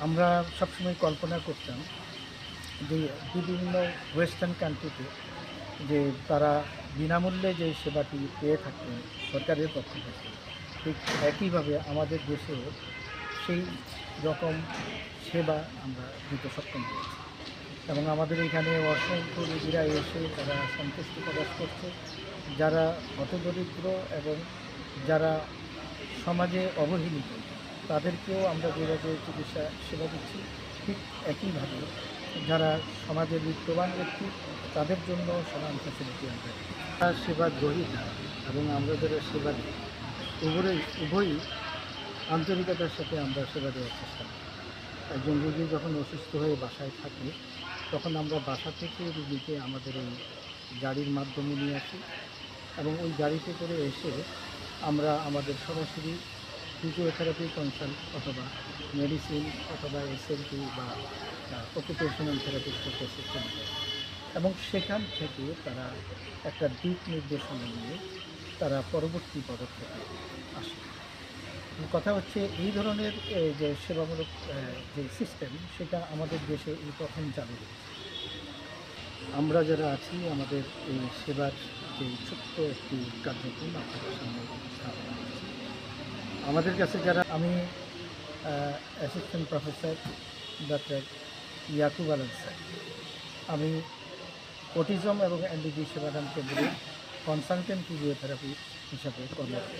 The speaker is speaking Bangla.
আমরা সবসময় কল্পনা করতাম যে বিভিন্ন ওয়েস্টার্ন কান্ট্রিতে যে তারা বিনামূল্যে যে সেবাটি পেয়ে থাকতেন সরকারের পক্ষ থেকে, ঠিক একইভাবে আমাদের দেশেও সেই রকম সেবা আমরা দিতে সক্ষম হয়েছি। এবং আমাদের এখানে অসংখ্য রোগীরা এসে তারা সন্তুষ্ট প্রকাশ করছে। যারা হতদরিদ্র এবং যারা সমাজে অবহেলিত তাদেরকেও আমরা যেভাবে চিকিৎসা সেবা দিচ্ছি, ঠিক একইভাবে যারা সমাজের বিত্তবান ব্যক্তি, তাদের জন্য সমান ফ্যাসিলিটি আমরা তার সেবা গ্রহীতা এবং আমরা যারা সেবা দিই, উভয়ই উভয়ই আন্তরিকতার সাথে আমরা সেবা দেওয়ার চেষ্টা করি। একজন রোগী যখন অসুস্থ হয়ে বাসায় থাকে, তখন আমরা বাসা থেকে রুগীকে আমাদের এই গাড়ির মাধ্যমে নিয়ে আসি, এবং ওই গাড়িতে করে এসে আমরা আমাদের সরাসরি ফিজিওথেরাপি কনসাল্ট অথবা মেডিসিন অথবা এসএলপি বা অকুপেশনাল থেরাপিস্টের কাছে এবং সেখান থেকে তারা একটা দিক নির্দেশনা নিয়ে তারা পরবর্তী পদক্ষেপে আসে। কথা হচ্ছে এই ধরনের যে সেবামূলক যে সিস্টেম সেটা আমাদের দেশে এই প্রথম চালু হয়েছে। আমরা যারা আছি, আমাদের এই সেবার যে ছোট্ট একটি কার্যক্রম আপনাদের সামনে আমাদের কাছে যারা আমি assistant professor doctor Yakub Alam sir, আমি অটিজম এবং এনডিপি সেবাদান কেন্দ্রে কনসালটেন্ট ফিজিওথেরাপি হিসাবে কর্মরত।